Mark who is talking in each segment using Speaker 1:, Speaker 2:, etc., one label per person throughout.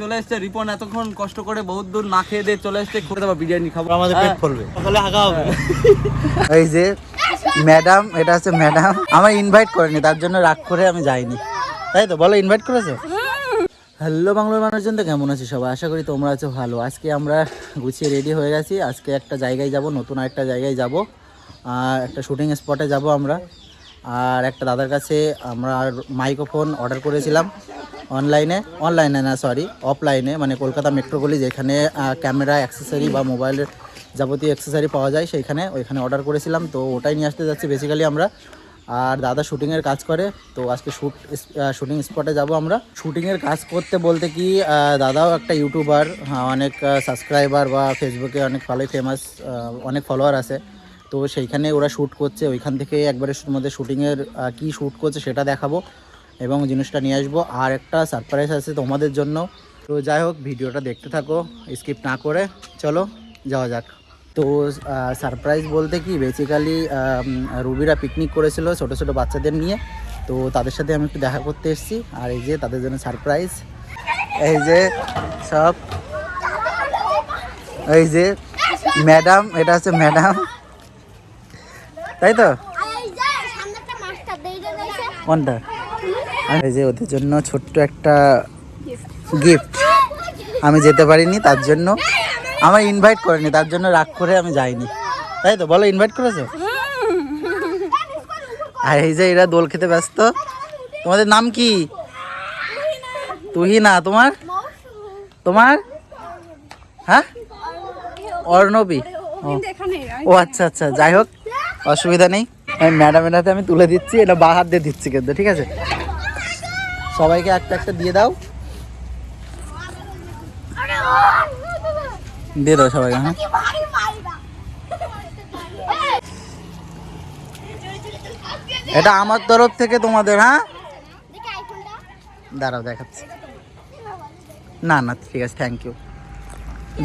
Speaker 1: চলে এসছে। রিপন এতক্ষণ কষ্ট করে বহুত দূর না খেয়ে দিয়ে চলে এসছে। দেবো বিরিয়ানি খাব।
Speaker 2: আমাদের পেট
Speaker 1: হ্যাঁ।
Speaker 2: ফুলবে সকালে হাগা হবে
Speaker 3: এই যে ম্যাডাম এটা হচ্ছে ম্যাডাম। আমার ইনভাইট করেনি তার জন্য রাগ করে আমি যাইনি। তাই তো? বলো ইনভাইট করেছে? হ্যালো বাংলার মানুষজন তো কেমন আছে সবাই? আশা করি তোমরা আছো ভালো। আজকে আমরা গুছিয়ে রেডি হয়ে গেছি। আজকে একটা জায়গায় যাব নতুন একটা জায়গায় যাব। আর একটা শুটিং স্পটে যাব আমরা। আর একটা দাদার কাছে আমরা মাইক্রোফোন অর্ডার করেছিলাম অনলাইনে অনলাইনে না সরি অফলাইনে মানে কলকাতা মেট্রোগুলি যেখানে ক্যামেরা অ্যাক্সেসারি বা মোবাইলের যাবতীয় অ্যাক্সেসারি পাওয়া যায় সেইখানে ওইখানে অর্ডার করেছিলাম। তো ওটাই নিয়ে আসতে যাচ্ছি বেসিক্যালি আমরা। আর দাদা শুটিংয়ের কাজ করে তো আজকে শ্যুট শুটিং স্পটে যাব আমরা। শুটিংয়ের কাজ করতে বলতে কি দাদাও একটা ইউটিউবার হ্যাঁ, অনেক সাবস্ক্রাইবার বা ফেসবুকে অনেক ভালোই ফেমাস অনেক ফলোয়ার আছে। তো সেইখানে ওরা শ্যুট করছে, ওইখান থেকে একবারে মধ্যে শ্যুটিংয়ের কী শ্যুট করছে সেটা দেখাবো এবং জিনিসটা নিয়ে আসব। আর একটা সারপ্রাইজ আছে তোমাদের জন্য। তো যাই হোক, ভিডিওটা দেখতে থাকো স্কিপ না করে, চলো, যাওয়া যাক। তো সারপ্রাইজ বলতে কি বেসিক্যালি রুবিরা পিকনিক করেছিল ছোট ছোট বাচ্চাদের নিয়ে। তো তাদের সাথে আমি একটু দেখা করতে এসেছি। আর এই যে, তাদের জন্য সারপ্রাইজ এই যে, সব এই যে ম্যাডাম এটা হচ্ছে ম্যাডাম তাই তো? কোনটা? এই যে ওদের জন্য ছোট্ট একটা গিফট আমি যেতে পারিনি, তার জন্য। আমার ইনভাইট করেনি, তার জন্য রাগ করে আমি যাইনি। তাই তো? বলো ইনভাইট করেছে? আর এই যে এরা দোল খেতে ব্যস্ত। তোমাদের নাম কি? তুহি না তোমার? তোমার? হ্যাঁ? অর্ণবী। ও আচ্ছা আচ্ছা যাই হোক। অসুবিধা নেই। আমি ম্যাডামের হাতে আমি তুলে দিচ্ছি, এটা বা হাত দিয়ে দিচ্ছি কিন্তু, ঠিক আছে? সবাইকে একটা একটা দিয়ে দাও। দিয়ে দাও সবাইকে হ্যাঁ। এটা আমার তরফ থেকে তোমাদের হ্যাঁ? দাঁড়াও, দেখাচ্ছি। না না, ঠিক আছে থ্যাংক ইউ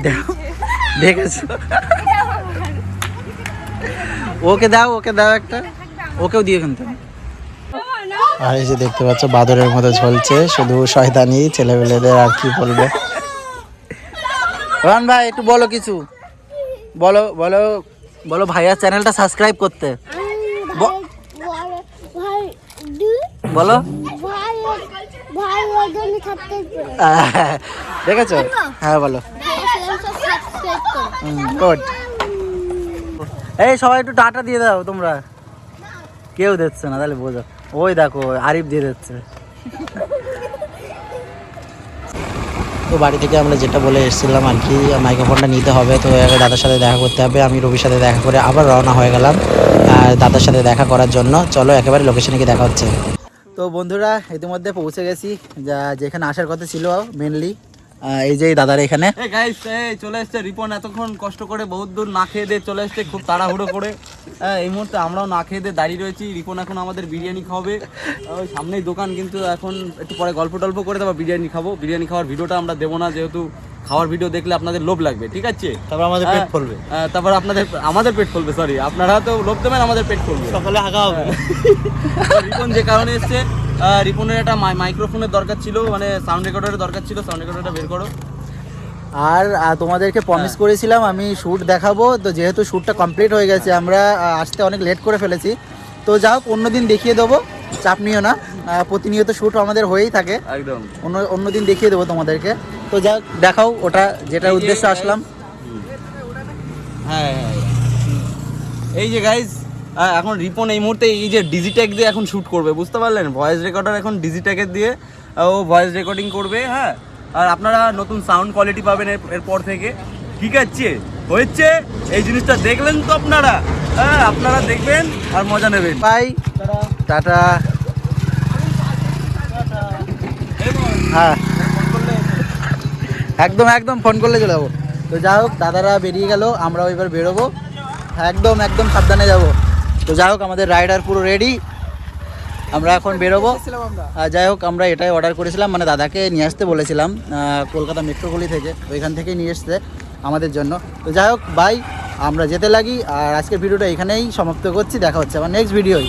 Speaker 3: দেখো, দেখেছ? ওকে দাও ওকে দাও একটা ওকেও দিয়ে কিন্তু আর এই যে দেখতে পাচ্ছ বাদরের মতো ঝলছে শুধু শয়তানি ছেলেবেলেদের আর কি বলবে রন ভাই একটু বলো কিছু বলো বলো বলো ভাইয়ার চ্যানেলটা সাবস্ক্রাইব করতে বলো দেখেছ হ্যাঁ বলো গুড এই সবাই একটু টাটা দিয়ে দাও তোমরা। কেউ দিচ্ছে না তাহলে বোঝো। ওই দেখো আরিফ দিয়ে দিচ্ছে। তো বাড়ি থেকে আমরা যেটা বলে এসেছিলাম আর কি মাইক্রোফোনটা নিতে হবে তো দাদার সাথে দেখা করতে হবে। আমি রবির সাথে দেখা করে আবার রওনা হয়ে গেলাম আর দাদার সাথে দেখা করার জন্য। চলো একেবারে লোকেশনে গিয়ে দেখা হচ্ছে। তো বন্ধুরা ইতিমধ্যে পৌঁছে গেছি। যা যেখানে আসার কথা ছিল মেনলি এই যে দাদার এখানে।
Speaker 1: গাইস এই চলে এসছে রিপন। এতক্ষণ কষ্ট করে বহুত দূর না খেয়ে দিয়ে চলে এসছে খুব তাড়াহুড়ো করে। হ্যাঁ, এই মুহূর্তে আমরাও না খেয়ে দিয়ে দাঁড়িয়ে রয়েছি। রিপন এখন আমাদের বিরিয়ানি খাওয়াবে। ওই সামনেই দোকান কিন্তু এখন একটু পরে গল্প টল্প করে দেবো বিরিয়ানি খাব। বিরিয়ানি খাওয়ার ভিডিওটা আমরা দেবো না যেহেতু খাওয়ার ভিডিও দেখলে আপনাদের লোভ লাগবে ঠিক আছে?
Speaker 2: তারপর আমাদের পেট ফুলবে।
Speaker 1: হ্যাঁ, তারপর আপনাদের আমাদের পেট ফুলবে সরি আপনারা তো লোভ দেবেন আমাদের পেট ফুলবে।
Speaker 2: সকালে হাগা হবে।
Speaker 1: রিপন যে কারণে এসছে রিপনের একটা মাই- মাইক্রোফোনের দরকার ছিল মানে সাউন্ড রেকর্ডারের দরকার ছিল সাউন্ড রেকর্ডারটা বের করো।
Speaker 3: আর তোমাদেরকে প্রমিস করেছিলাম আমি শ্যুট দেখাবো তো যেহেতু শ্যুটটা কমপ্লিট হয়ে গেছে আমরা আসতে অনেক লেট করে ফেলেছি। তো যা হোক অন্যদিন দেখিয়ে দেবো চাপ নিও না। প্রতিনিয়ত শ্যুট আমাদের হয়েই থাকে।
Speaker 1: একদম।
Speaker 3: অন্য অন্যদিন দেখিয়ে দেবো তোমাদেরকে। তো যা দেখাও ওটা যেটার
Speaker 1: এই
Speaker 3: উদ্দেশ্যে আসলাম।
Speaker 1: হ্যাঁ হ্যাঁ এই যে গাইজ এখন রিপন এই মুহূর্তে এই যে ডিজিটেক দিয়ে এখন শ্যুট করবে বুঝতে পারলেন? ভয়েস রেকর্ডার এখন ডিজিটেকের দিয়ে ও ভয়েস রেকর্ডিং করবে হ্যাঁ? আর আপনারা নতুন সাউন্ড কোয়ালিটি পাবেন এর- এরপর থেকে। ঠিক আছে হয়েছে? এই জিনিসটা দেখলেন তো আপনারা? হ্যাঁ আপনারা দেখবেন আর মজা নেবেন।
Speaker 3: বাই। টাটা। হ্যাঁ। একদম একদম ফোন করলে চলে যাব। তো যা হোক দাদারা বেরিয়ে গেল আমরাও এবার বেরোবো। একদম একদম সাবধানে যাব। তো যাই হোক, আমাদের রাইডার পুরো রেডি আমরা এখন বেরোবো। যাই হোক, আমরা এটাই অর্ডার করেছিলাম। মানে দাদাকে নিয়ে আসতে বলেছিলাম কলকাতা মেট্রোগুলি থেকে। ওইখান থেকেই নিয়ে এসছে আমাদের জন্য। তো যাই হোক বাই আমরা যেতে লাগি। আর আজকের ভিডিওটা এখানেই সমাপ্ত করছি। দেখা হচ্ছে আবার নেক্সট ভিডিওই